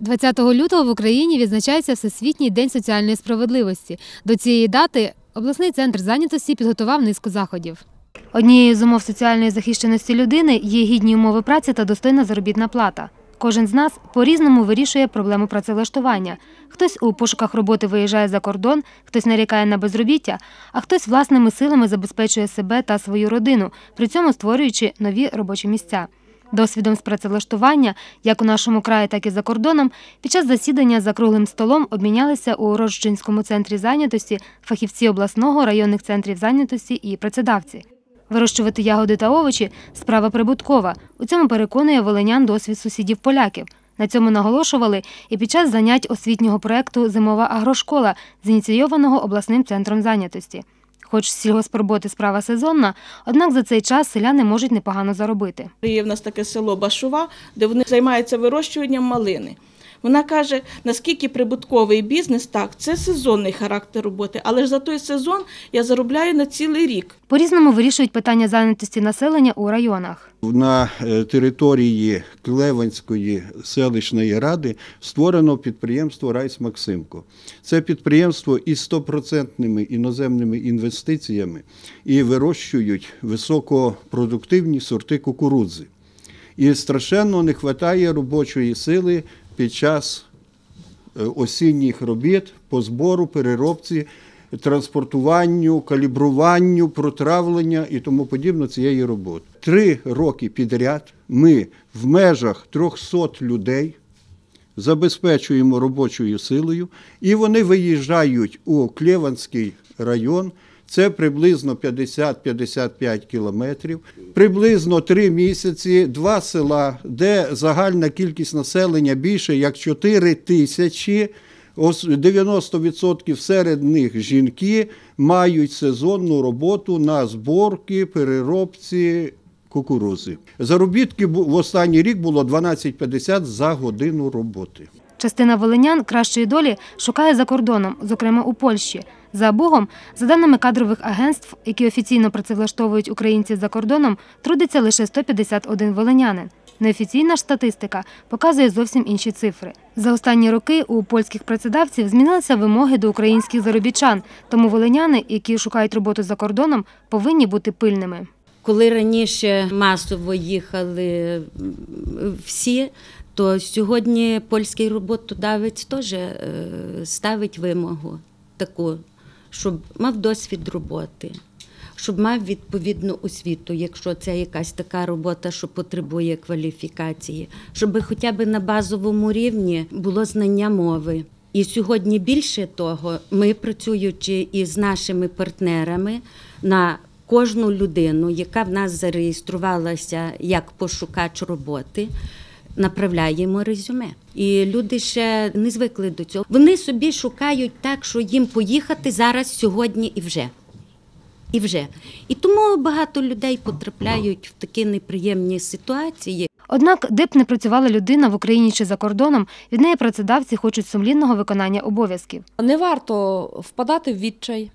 20 лютого в Україні відзначається Всесвітній день соціальної справедливості. До цієї дати обласний центр зайнятості підготував низку заходів. Однією з умов соціальної захищеності людини є гідні умови праці та достойна заробітна плата. Кожен з нас по-різному вирішує проблему працевлаштування. Хтось у пошуках роботи виїжджає за кордон, хтось нарікає на безробіття, а хтось власними силами забезпечує себе та свою родину, при цьому створюючи нові робочі місця. Досвідом з працевлаштування, як у нашому краї, так і за кордоном, під час засідання за круглим столом обмінялися у Рожчинському центрі зайнятості фахівці обласного районних центрів зайнятості і працедавці. Вирощувати ягоди та овочі справа прибуткова. У цьому переконує волинян досвід сусідів поляків. На цьому наголошували і під час занять освітнього проекту Зимова агрошкола, зініційованого обласним центром зайнятості. Хоч сільгоспроботи справа сезонна, однак за цей час селяни можуть непогано заробити. Є в нас таке село Башува, де вони займаються вирощуванням малини. Вона каже, наскільки прибутковий бізнес, так, це сезонний характер роботи, але ж за той сезон я заробляю на цілий рік. По-різному вирішують питання зайнятості населення у районах. На е, території Клеванської селищної ради створено підприємство Райс Максимко. Це підприємство із стопроцентними іноземними інвестиціями і вирощують високопродуктивні сорти кукурудзи. І страшенно не вистачає робочої сили під час е, осінніх робіт по збору, переробці, транспортуванню, калібруванню, протравлення і тому подібне цієї роботи. Три роки підряд ми в межах 300 людей забезпечуємо робочою силою, і вони виїжджають у Клєванський район. Це приблизно 50-55 кілометрів, приблизно три місяці, два села, де загальна кількість населення більше як 4 тисячі. Ос- 90% серед них жінки мають сезонну роботу на зборки, переробці кукурузи. Заробітки в останній рік було 12,50 за годину роботи. Частина волинян кращої долі шукає за кордоном, зокрема у Польщі. За Богом, за даними кадрових агентств, які офіційно працевлаштовують українців за кордоном, трудиться лише 151 волинянин. Неофіційна ж статистика показує зовсім інші цифри. За останні роки у польських працедавців змінилися вимоги до українських заробітчан, тому волиняни, які шукають роботу за кордоном, повинні бути пильними. Коли раніше масово їхали всі, то сьогодні польський роботодавець теж е, ставить вимогу таку, щоб мав досвід роботи, щоб мав відповідну освіту, якщо це якась така робота, що потребує кваліфікації, щоб хоча б на базовому рівні було знання мови. І сьогодні більше того, ми працюючи із нашими партнерами на кожну людину, яка в нас зареєструвалася як пошукач роботи, направляємо резюме. І люди ще не звикли до цього. Вони собі шукають так, що їм поїхати зараз, сьогодні і вже. І вже. І тому багато людей потрапляють в такі неприємні ситуації. Однак, де б не працювала людина в Україні чи за кордоном, від неї працедавці хочуть сумлінного виконання обов'язків. Не варто впадати в відчай,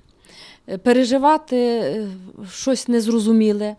переживати е, щось незрозуміле.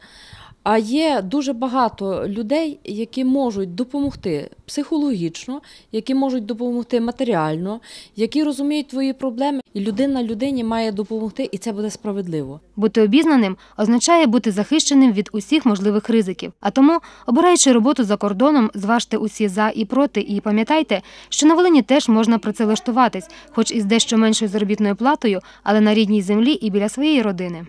А є дуже багато людей, які можуть допомогти психологічно, які можуть допомогти матеріально, які розуміють твої проблеми, і людина людині має допомогти, і це буде справедливо. Бути обізнаним означає бути захищеним від усіх можливих ризиків. А тому, обираючи роботу за кордоном, зважте усі за і проти, і пам'ятайте, що на Волині теж можна працевлаштуватись, хоч із дещо меншою заробітною платою, але на рідній землі і біля своєї родини.